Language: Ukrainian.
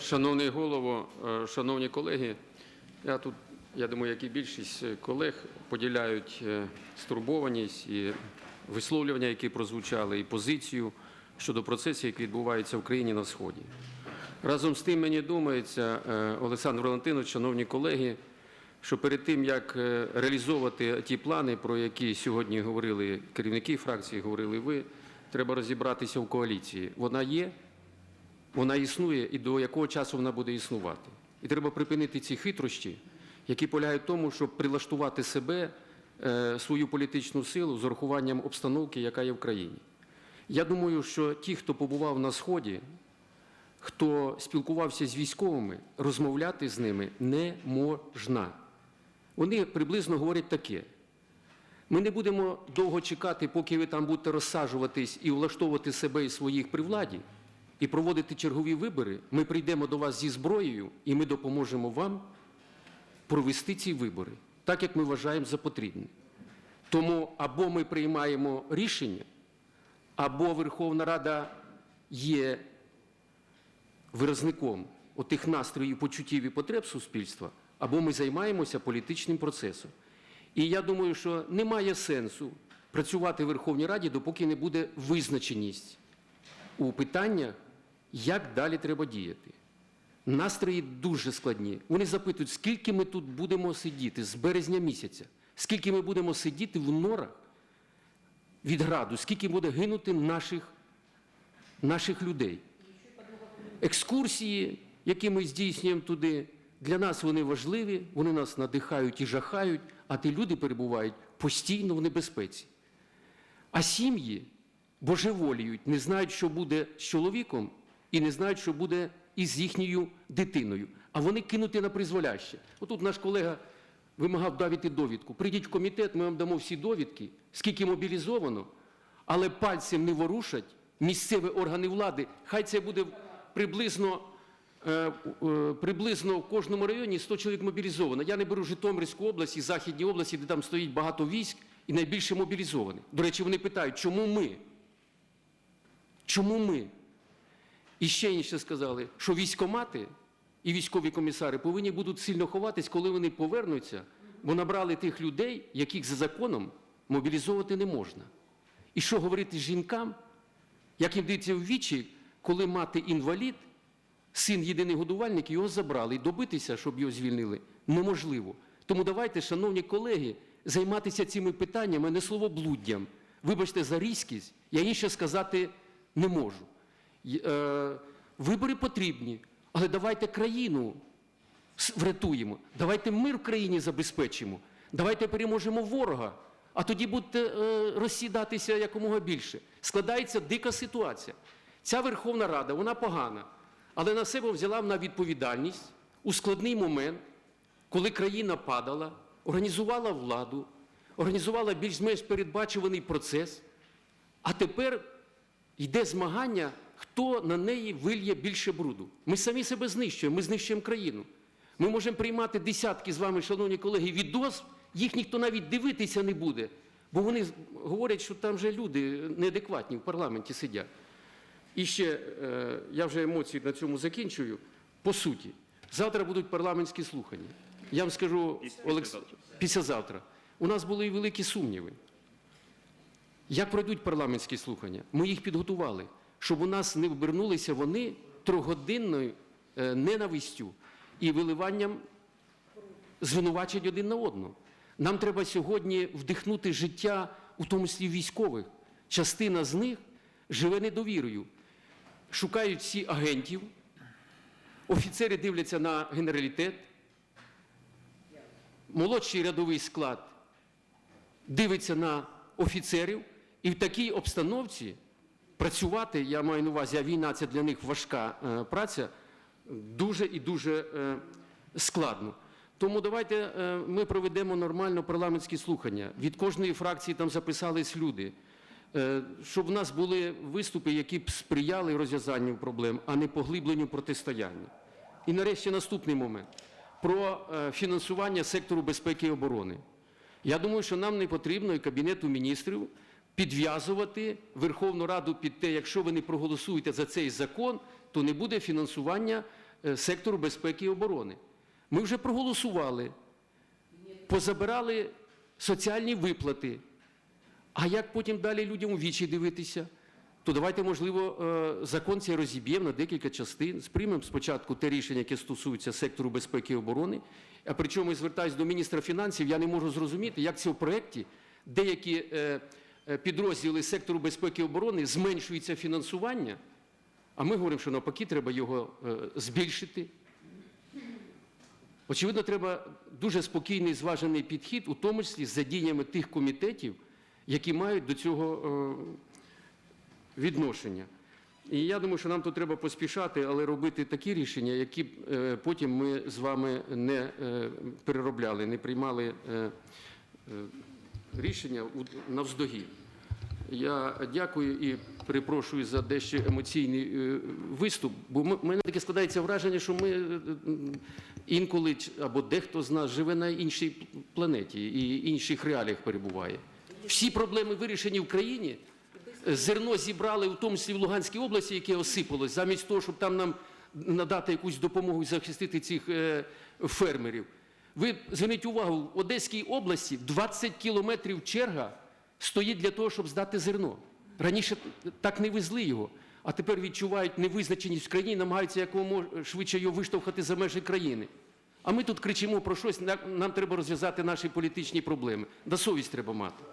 Шановний голово, е, шановні колеги, я тут, я думаю, як і більшість е, колег поділяють е, стурбованість і висловлювання, які прозвучали, і позицію щодо процесів, які відбуваються в країні на Сході. Разом з тим, мені думається, Олександр Валентинович, шановні колеги, що перед тим, як реалізовувати ті плани, про які сьогодні говорили керівники фракції, говорили ви, треба розібратися в коаліції. Вона є, вона існує і до якого часу вона буде існувати. І треба припинити ці хитрощі, які полягають в тому, щоб прилаштувати себе, е, свою політичну силу з урахуванням обстановки, яка є в країні. Я думаю, що ті, хто побував на Сході, хто спілкувався з військовими, розмовляти з ними не можна. Вони приблизно говорять таке. Ми не будемо довго чекати, поки ви там будете розсаджуватись і влаштовувати себе і своїх при владі, і проводити чергові вибори. Ми прийдемо до вас зі зброєю, і ми допоможемо вам провести ці вибори, так як ми вважаємо за потрібне. Тому або ми приймаємо рішення, або Верховна Рада є виразником отих настроїв, почуттів і потреб суспільства, або ми займаємося політичним процесом. І я думаю, що немає сенсу працювати в Верховній Раді, допоки не буде визначеність у питаннях, як далі треба діяти. Настрої дуже складні. Вони запитують, скільки ми тут будемо сидіти з березня місяця, скільки ми будемо сидіти в норах від граду, скільки буде гинути наших, наших людей. Екскурсії, які ми здійснюємо туди, для нас вони важливі, вони нас надихають і жахають, а ті люди перебувають постійно в небезпеці. А сім'ї божеволіють, не знають, що буде з чоловіком, і не знають, що буде із їхньою дитиною. А вони кинуті на призволяще. Отут наш колега вимагав давити довідку. Прийдіть в комітет, ми вам дамо всі довідки, скільки мобілізовано, але пальцем не ворушать місцеві органи влади. Хай це буде приблизно. е, е, Приблизно в кожному районі 100 чоловік мобілізовано. Я не беру Житомирську область і Західні області, де там стоїть багато військ і найбільше мобілізованих. До речі, вони питають, чому ми? Чому ми? І ще інше сказали, що військомати і військові комісари повинні будуть сильно ховатись, коли вони повернуться, бо набрали тих людей, яких за законом мобілізовувати не можна. І що говорити жінкам, як їм дивиться в вічі, коли мати інвалід, син єдиний годувальник, його забрали, і добитися, щоб його звільнили, неможливо. Тому давайте, шановні колеги, займатися цими питаннями, не словоблуддям. Вибачте за різкість, я інше сказати не можу. Е, Вибори потрібні, але давайте країну врятуємо, давайте мир в країні забезпечимо, давайте переможемо ворога, а тоді будете е, розсідатися якомога більше. Складається дика ситуація. Ця Верховна Рада, вона погана, але на себе взяла вона відповідальність у складний момент, коли країна падала, організувала владу, організувала більш-менш передбачуваний процес, а тепер йде змагання, хто на неї вильє більше бруду. Ми самі себе знищуємо, ми знищуємо країну. Ми можемо приймати десятки з вами, шановні колеги, відос, їх ніхто навіть дивитися не буде. Бо вони говорять, що там же люди неадекватні в парламенті сидять. І ще е, я вже емоції на цьому закінчую. По суті, завтра будуть парламентські слухання. Я вам скажу, Олекс... післязавтра. У нас були і великі сумніви. Як пройдуть парламентські слухання? Ми їх підготували, щоб у нас не обернулися вони трьохгодинною е, ненавистю і виливанням звинувачень один на одного. Нам треба сьогодні вдихнути життя, у тому числі військових. Частина з них живе недовірою, шукають всі агентів, офіцери дивляться на генералітет, молодший рядовий склад дивиться на офіцерів, і в такій обстановці працювати, я маю на увазі, а війна це для них важка е, праця, дуже і дуже е, складно. Тому давайте е, ми проведемо нормально парламентські слухання. Від кожної фракції там записались люди. Щоб в нас були виступи, які б сприяли розв'язанню проблем, а не поглибленню протистояння. І нарешті наступний момент про фінансування сектору безпеки і оборони. Я думаю, що нам не потрібно і Кабінету міністрів підв'язувати Верховну Раду під те, якщо ви не проголосуєте за цей закон, то не буде фінансування е, сектору безпеки і оборони. Ми вже проголосували, позабирали соціальні виплати. А як потім далі людям у вічі дивитися? То давайте, можливо, е, закон цей розіб'ємо на декілька частин. Сприймемо спочатку те рішення, яке стосується сектору безпеки і оборони. А причому я звертаюся до міністра фінансів, я не можу зрозуміти, як це в проєкті деякі е, підрозділи сектору безпеки і оборони зменшується фінансування, а ми говоримо, що навпаки треба його е, збільшити. Очевидно, треба дуже спокійний, зважений підхід, у тому числі з задіяннями тих комітетів, які мають до цього е, відношення. І я думаю, що нам тут треба поспішати, але робити такі рішення, які е, потім ми з вами не е, переробляли, не приймали е, е, рішення навздогін. Я дякую і перепрошую за дещо емоційний е, виступ, бо в мене таке складається враження, що ми е, інколи або дехто з нас живе на іншій планеті і інших реаліях перебуває. Всі проблеми вирішені в країні. Зерно зібрали, в тому числі в Луганській області, яке осипалось, замість того, щоб там нам надати якусь допомогу і захистити цих е, фермерів. Ви зверніть увагу, в Одеській області 20 кілометрів черга стоїть для того, щоб здати зерно. Раніше так не везли його, а тепер відчувають невизначеність в країні, намагаються якомога швидше його виштовхати за межі країни. А ми тут кричимо про щось, нам треба розв'язати наші політичні проблеми. Да совість треба мати.